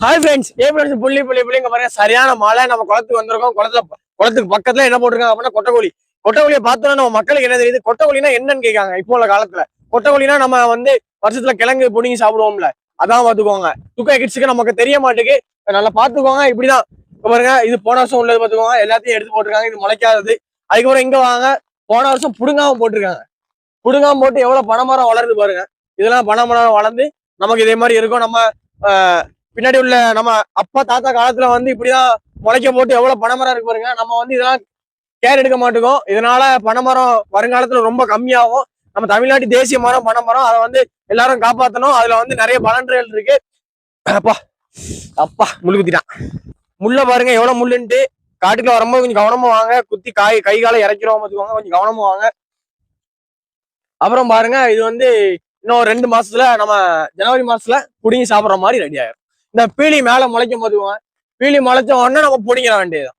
Hi friends ஏ friends புள்ளி புள்ளி புள்ளிங்க பாருங்க. சரியான மழை. நம்ம குளத்துக்கு வந்திருக்கோம். குளத்துல குளத்துக்கு பக்கத்துல என்ன போட்டிருக்காங்க அப்படின்னா கொட்டக்கோழி கொட்டக்கோழியை பார்த்தோன்னா நம்ம மக்களுக்கு என்ன தெரியுது? கொட்டக்கோழினா என்னன்னு கேட்காங்க இப்போ உள்ள காலத்துல. கொட்டக்கோழினா நம்ம வந்து வருஷத்துல கிழங்கு புடிங்கி சாப்பிடுவோம்ல. அதான் பாத்துக்கோங்க துக்க கிட்ஸுக்கு நமக்கு தெரிய மாட்டேங்குது. நல்லா பாத்துக்கோங்க இப்படிதான். பாருங்க இது போன வருஷம் உள்ளது பாத்துக்கோங்க எல்லாத்தையும் எடுத்து போட்டிருக்காங்க. இது முளைக்காதது. அதுக்கப்புறம் இங்க வாங்க. போன வருஷம் புடுங்காம போட்டிருக்காங்க. புடுங்காம போட்டு எவ்வளவு பனைமரம் வளருது பாருங்க. இதெல்லாம் பனைமரம் வளர்ந்து நமக்கு இதே மாதிரி இருக்கும். நம்ம பின்னாடி உள்ள நம்ம அப்பா தாத்தா காலத்துல வந்து இப்படிதான் முளைக்க போட்டு எவ்வளவு பனைமரம் இருக்கு பாருங்க. நம்ம வந்து இதெல்லாம் கேர் எடுக்க மாட்டோம். இதனால பனைமரம் வருங்காலத்துல ரொம்ப கம்மியாகும். நம்ம தமிழ்நாட்டு தேசிய மரம் பனைமரம் அதை வந்து எல்லாரும் காப்பாற்றணும் அதுல வந்து நிறைய பலன்கள் இருக்கு. அப்பா அப்பா முள்ளு குத்திட்டான். முள்ள பாருங்க எவ்வளவு முள்ளுன்ட்டு. காட்டுக்குள்ள வரும்போது கொஞ்சம் கவனமா வாங்க. குத்தி காய் கை காலை இறக்கிறோம் பார்த்துக்கோங்க கொஞ்சம் கவனமா வாங்க. அப்புறம் பாருங்க இது வந்து இன்னும் ரெண்டு மாசத்துல நம்ம ஜனவரி மாசத்துல குடிங்கி சாப்பிடுற மாதிரி ரெடி ஆயிரும். இந்த பீலி மேல முளைக்கும் போதுவோம் பீலி முளைச்ச உடனே நம்ம பிடிங்கிற வேண்டியதுதான்.